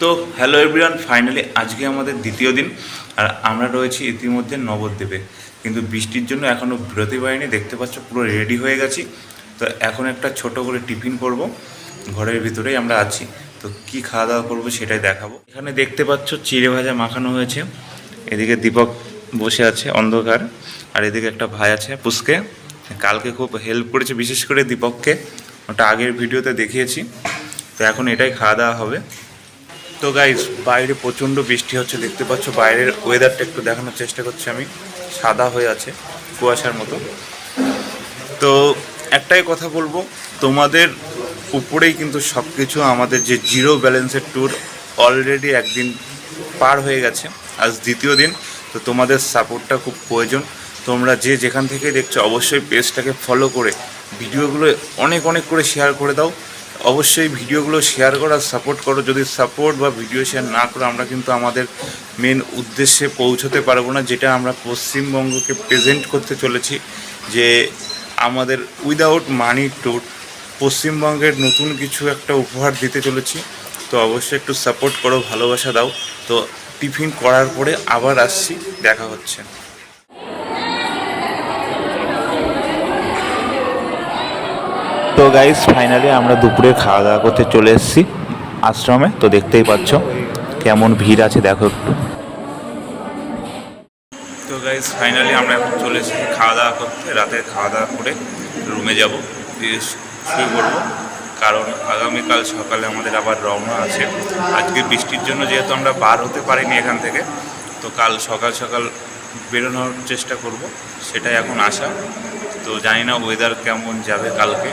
তো hello everyone finally আজকে আমাদের দ্বিতীয় দিন, আর আমরা রয়েছি ইতিমধ্যে নবদ্বীপে। কিন্তু বৃষ্টির জন্য এখনও বিরতি পাইনি দেখতে পাচ্ছ পুরো রেডি হয়ে গেছি। তো এখন একটা ছোট করে টিফিন করব, ঘরের ভিতরেই আমরা আছি। তো কি খাওয়া দাওয়া করব সেটাই দেখাবো। এখানে দেখতে পাচ্ছ চিড়ে ভাজা মাখানো হয়েছে। এদিকে দীপক বসে আছে অন্ধকার, আর এদিকে একটা ভাই আছে পুষ্কে। কালকে খুব হেল্প করেছে, বিশেষ করে দীপককে। ওটা আগের ভিডিওতে দেখিয়েছি। তো এখন এটাই খাওয়া দাওয়া হবে। তো গাইস বাইরে প্রচণ্ড বৃষ্টি হচ্ছে, দেখতে পাচ্ছ বাইরের ওয়েদারটা একটু দেখানোর চেষ্টা করছি আমি। সাদা হয়ে আছে, কুয়াশার মতো। তো একটাই কথা বলব, তোমাদের উপরেই কিন্তু সব কিছু আমাদের যে জিরো ব্যালেন্সের ট্যুর অলরেডি একদিন পার হয়ে গেছে, আজ দ্বিতীয় দিন। তো তোমাদের সাপোর্টটা খুব প্রয়োজন। তোমরা যে যেখান থেকে দেখছ, অবশ্যই পেজটাকে ফলো করে ভিডিওগুলো অনেক অনেক করে শেয়ার করে দাও। অবশ্যই ভিডিওগুলো শেয়ার করো সাপোর্ট করো। যদি সাপোর্ট বা ভিডিও শেয়ার না করো, আমরা কিন্তু আমাদের মেন উদ্দেশ্যে পৌঁছতে পারব না, যেটা আমরা পশ্চিমবঙ্গকে প্রেজেন্ট করতে চলেছি, যে আমাদের উইদাউট মানি ট্যুর পশ্চিমবঙ্গের নতুন কিছু একটা উপহার দিতে চলেছি। তো অবশ্যই একটু সাপোর্ট করো, ভালোবাসা দাও। তো টিফিন করার পরে আবার আসছি, দেখা হচ্ছে। তো গাইস ফাইনালি আমরা দুপুরে খাওয়া দাওয়া করতে চলে এসেছি আশ্রমে, তো দেখতেই পাচ্ছ কেমন ভিড় আছে, দেখো একটু। তো গাইস ফাইনালি আমরা এখন চলে এসেছি খাওয়া দাওয়া করতে, রাতে খাওয়া দাওয়া করে রুমে যাব, দিয়ে শুয়ে পড়ব। কারণ আগামীকাল সকালে আমাদের আবার রওনা আছে। আজকে বৃষ্টির জন্য যেহেতু আমরা বার হতে পারিনি এখান থেকে, তো কাল সকাল সকাল বেরোনোর চেষ্টা করব, সেটাই এখন আশা। তো জানি না ওয়েদার কেমন যাবে কালকে।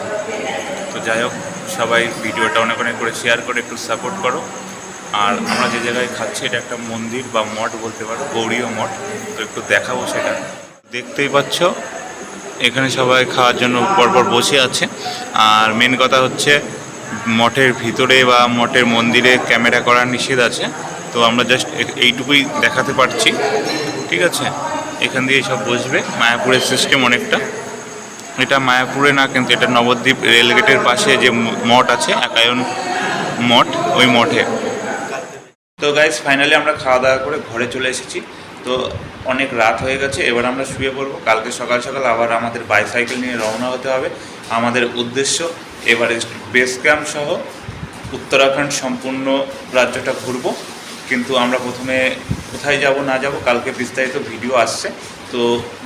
তো যাই হোক, সবাই ভিডিওটা অনেক অনেক করে শেয়ার করে, একটু সাপোর্ট করো। আর আমরা যে জায়গায় খাচ্ছি, এটা একটা মন্দির বা মঠ বলতে পারো, গৌরীয় মঠ। তো একটু দেখাবো সেটা। দেখতেই পাচ্ছ, এখানে সবাই খাওয়ার জন্য পরপর বসে আছে। আর মেন কথা হচ্ছে, মঠের ভিতরে বা মঠের মন্দিরে ক্যামেরা করা নিষেধ আছে। তো আমরা জাস্ট এইটুকুই দেখাতে পারছি। ঠিক আছে? এখান দিয়ে সব বসবে। মায়াপুরের সিস্টেম অনেকটা। এটা মায়াপুরে না, কিন্তু এটা নবদ্বীপ রেলগেটের পাশে যে মঠ আছে, একায়ন মঠ, ওই মঠে। তো গাইজ ফাইনালি আমরা খাওয়া দাওয়া করে ঘরে চলে এসেছি। তো অনেক রাত হয়ে গেছে, এবার আমরা শুয়ে পড়ব। কালকে সকাল সকাল আবার আমাদের বাইসাইকেল নিয়ে রওনা হতে হবে। আমাদের উদ্দেশ্য এভারেস্ট বেস ক্যাম্প সহ উত্তরাখণ্ড সম্পূর্ণ রাজ্যটা ঘুরবো। কিন্তু আমরা প্রথমে কোথায় যাব, না যাব, কালকে বিস্তারিত ভিডিও আসছে। তো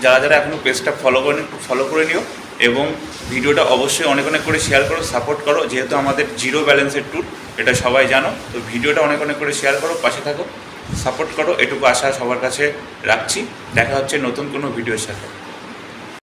যারা যারা এখনও পেজটা ফলো করেনি ফলো করে নিও এবং ভিডিওটা অবশ্যই অনেক অনেক করে শেয়ার করো সাপোর্ট করো। যেহেতু আমাদের জিরো ব্যালেন্সের ট্যুর এটা সবাই জানো, তো ভিডিওটা অনেক অনেক করে শেয়ার করো, পাশে থাকো সাপোর্ট করো। এটুকু আশা সবার কাছে রাখছি। দেখা হচ্ছে নতুন কোনো ভিডিওর সাথে।